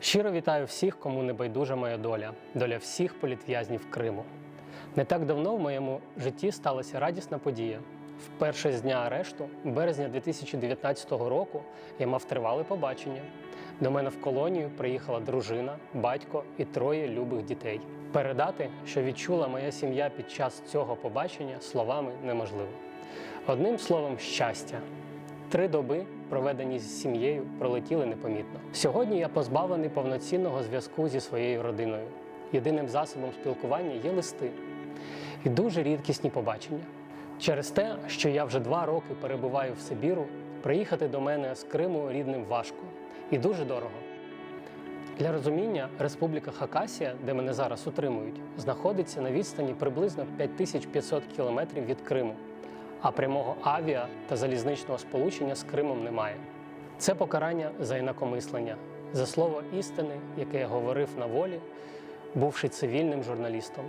Щиро вітаю всіх, кому не байдужа моя доля, доля всіх політв'язнів Криму. Не так давно в моєму житті сталася радісна подія. Вперше з дня арешту, березня 2019 року, я мав тривале побачення. До мене в колонію приїхала дружина, батько і троє любих дітей. Передати, що відчула моя сім'я під час цього побачення, словами неможливо. Одним словом, щастя. Три доби, проведені з сім'єю, пролетіли непомітно. Сьогодні я позбавлений повноцінного зв'язку зі своєю родиною. Єдиним засобом спілкування є листи і дуже рідкісні побачення. Через те, що я вже два роки перебуваю в Сибіру, приїхати до мене з Криму рідним важко і дуже дорого. Для розуміння, Республіка Хакасія, де мене зараз утримують, знаходиться на відстані приблизно 5500 кілометрів від Криму, а прямого авіа та залізничного сполучення з Кримом немає. Це покарання за інакомислення, за слово істини, яке я говорив на волі, бувши цивільним журналістом.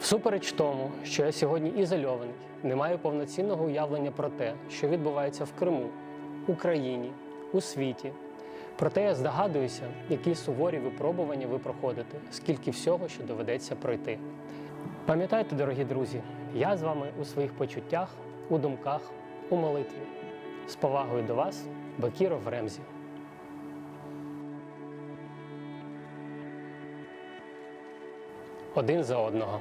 Всупереч тому, що я сьогодні ізольований, не маю повноцінного уявлення про те, що відбувається в Криму, Україні, у світі. Проте я здогадуюся, які суворі випробування ви проходите, скільки всього, що доведеться пройти. Пам'ятайте, дорогі друзі, я з вами у своїх почуттях, у думках, у молитві. З повагою до вас, Бакіров Ремзі. Один за одного.